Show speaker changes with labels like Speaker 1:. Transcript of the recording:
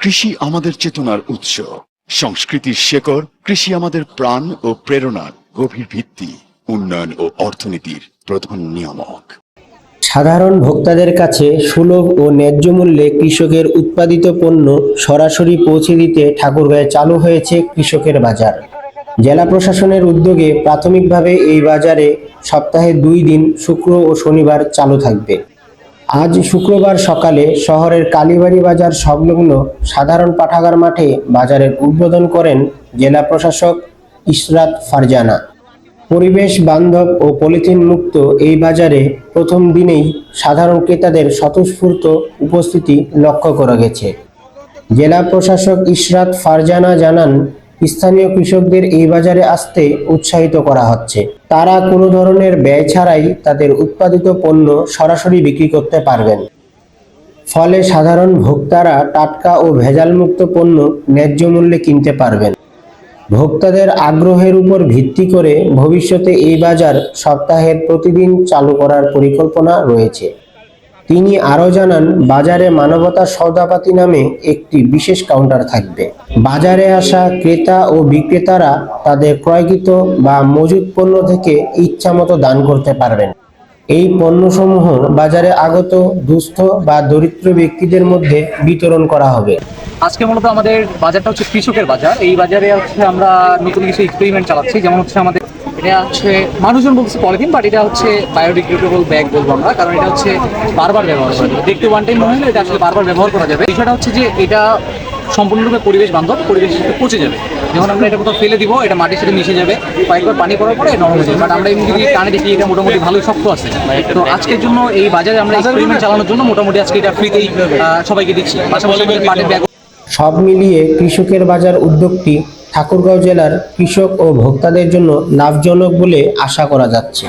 Speaker 1: কৃষি আমাদের চেতনার উৎস। সংস্কৃতির শেকড়, কৃষি আমাদের প্রাণ ও প্রেরণার গভীর ভিত্তি, উন্নয়ন ও অর্থনীতির প্রধান নিয়ামক।
Speaker 2: সাধারণ ভোক্তাদের কাছে সুলভ ও ন্যায্য মূল্যে কৃষকের উৎপাদিত পণ্য সরাসরি পৌঁছে দিতে ঠাকুরগাঁয়ে চালু হয়েছে কৃষকের বাজার। জেলা প্রশাসনের উদ্যোগে প্রাথমিকভাবে এই বাজারে সপ্তাহে দুই দিন শুক্র ও শনিবার চালু থাকবে। আজ শুক্রবার সকালে শহরের কালীবাড়ি বাজার সংলগ্ন সাধারণ পাঠাগার মাঠে বাজারের উদ্বোধন করেন জেলা প্রশাসক ইশরাত ফারজানা। পরিবেশ বান্ধব ও পলিথিন মুক্ত এই বাজারে প্রথম দিনেই সাধারণ ক্রেতাদের স্বতঃস্ফূর্ত উপস্থিতি লক্ষ্য করা গেছে। জেলা প্রশাসক ইশরাত ফারজানা জানান স্থানীয় কৃষকদের এই বাজারে আসতে উৎসাহিত করা হচ্ছে। তারা কোনো ধরনের ব্যয় ছাড়াই তাদের উৎপাদিত পণ্য সরাসরি বিক্রি করতে পারবেন। ফলে সাধারণ ভোক্তারা টাটকা ও ভেজালমুক্ত পণ্য ন্যায্য মূল্যে কিনতে পারবেন। ভোক্তাদের আগ্রহের উপর ভিত্তি করে ভবিষ্যতে এই বাজার সপ্তাহের প্রতিদিন চালু করার পরিকল্পনা রয়েছে। তিনি আরও জানান, বাজারে মানবতা সৌদাপাতি নামে একটি বিশেষ কাউন্টার থাকবে। বাজারে আসা ক্রেতা ও বিক্রেতারা তাদের ক্রয়কৃত বা মজুদ পণ্য থেকে ইচ্ছামতো দান করতে পারবেন। এই পণ্যসমূহ বাজারে আগত দুস্থ বা দরিদ্র ব্যক্তিদের মধ্যে বিতরণ করা হবে।
Speaker 3: আজকে মূলত আমাদের বাজারটা হচ্ছে কৃষকের বাজার। এই বাজারে হচ্ছে আমরা নতুন কিছু এক্সপেরিমেন্ট চালাচ্ছি, যেমন হচ্ছে আমাদের এটা হচ্ছে মানুষজন বলছে পলিথিন বাট এটা হচ্ছে বায়োডিগ্রেডেবল ব্যাগ বলব আমরা কারণ এটা হচ্ছে বারবার ব্যবহার করা যাবে। দেখতে ওয়ান টাইম মনে হলে এটা আসলে বারবার ব্যবহার করা যাবে। বিষয়টা হচ্ছে যে এটা সম্পূর্ণরূপে পরিবেশ বান্ধব পরিবেশের সাথে পচে যাবে। যখন আমরা এটা কোথাও ফেলে দিব এটা মাটির সাথে মিশে যাবে কয়েকবার পানি পড়ার পরে নরম হয়ে যাবে। বাট আমরা এমনি যদি টানে দেখি এটা মোটামুটি ভালোই শক্ত আছে। তো আজকের জন্য এই বাজারে আমরা এক্সপেরিমেন্ট চালানোর জন্য মোটামুটি আজকে এটা ফ্রিতেই সবাইকে দিচ্ছি। পাশাপাশি পাটের ব্যাগ
Speaker 2: সব মিলিয়ে কৃষকের বাজার উদ্যোগটি ঠাকুরগাঁও জেলার কৃষক ও ভোক্তাদের জন্য লাভজনক বলে আশা করা যাচ্ছে।